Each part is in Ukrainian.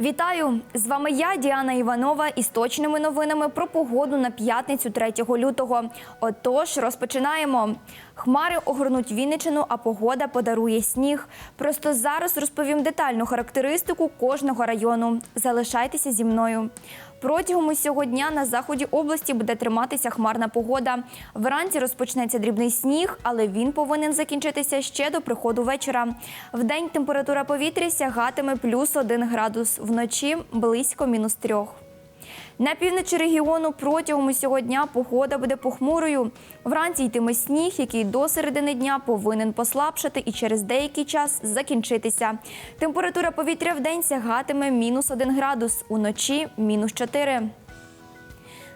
Вітаю! З вами я, Діана Іванова, із точними новинами про погоду на п'ятницю 3 лютого. Отож, розпочинаємо. Хмари огорнуть Вінничину, а погода подарує сніг. Просто зараз розповім детальну характеристику кожного району. Залишайтеся зі мною. Протягом усього дня на заході області буде триматися хмарна погода. Вранці розпочнеться дрібний сніг, але він повинен закінчитися ще до приходу вечора. Вдень температура повітря сягатиме плюс 1 градус, вночі близько мінус трьох. На півночі регіону протягом усього дня погода буде похмурою. Вранці йтиме сніг, який до середини дня повинен послабшати і через деякий час закінчитися. Температура повітря в день сягатиме мінус 1 градус, уночі мінус 4.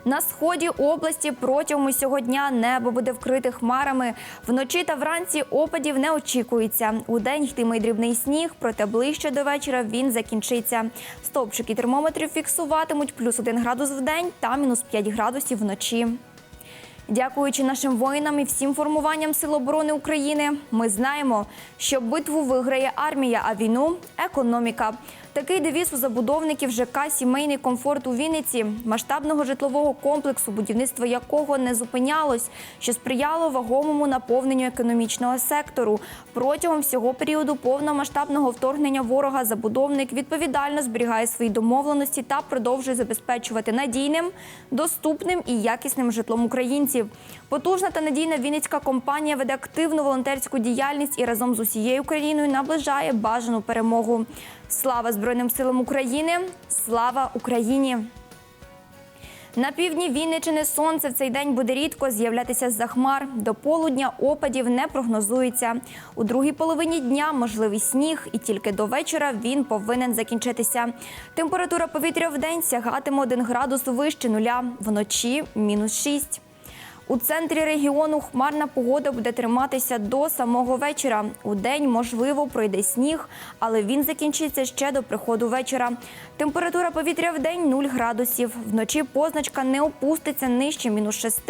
На сході області протягом усього дня небо буде вкрите хмарами. Вночі та вранці опадів не очікується. У день йтиме й дрібний сніг, проте ближче до вечора він закінчиться. Стовпчики термометрів фіксуватимуть плюс 1 градус в день та мінус 5 градусів вночі. Дякуючи нашим воїнам і всім формуванням Сил оборони України, ми знаємо, що битву виграє армія, а війну економіка. Такий девіз у забудовників ЖК Сімейний комфорт у Вінниці, масштабного житлового комплексу, будівництво якого не зупинялось, що сприяло вагомому наповненню економічного сектору. Протягом всього періоду повномасштабного вторгнення ворога забудовник відповідально зберігає свої домовленості та продовжує забезпечувати надійним, доступним і якісним житлом українців. Потужна та надійна вінницька компанія веде активну волонтерську діяльність і разом з усією країною наближає бажану перемогу. Слава Збройним силам України! Слава Україні! На півдні Вінничини сонце в цей день буде рідко з'являтися з-за хмар. До полудня опадів не прогнозується. У другій половині дня можливий сніг, і тільки до вечора він повинен закінчитися. Температура повітря в день сягатиме 1 градус вище нуля, вночі мінус 6. У центрі регіону хмарна погода буде триматися до самого вечора. У день, можливо, пройде сніг, але він закінчиться ще до приходу вечора. Температура повітря в день 0 градусів. Вночі позначка не опуститься нижче мінус 6.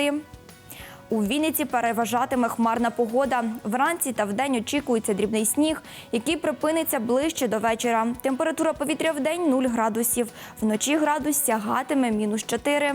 У Вінниці переважатиме хмарна погода. Вранці та вдень очікується дрібний сніг, який припиниться ближче до вечора. Температура повітря в день 0 градусів. Вночі градус сягатиме мінус 4.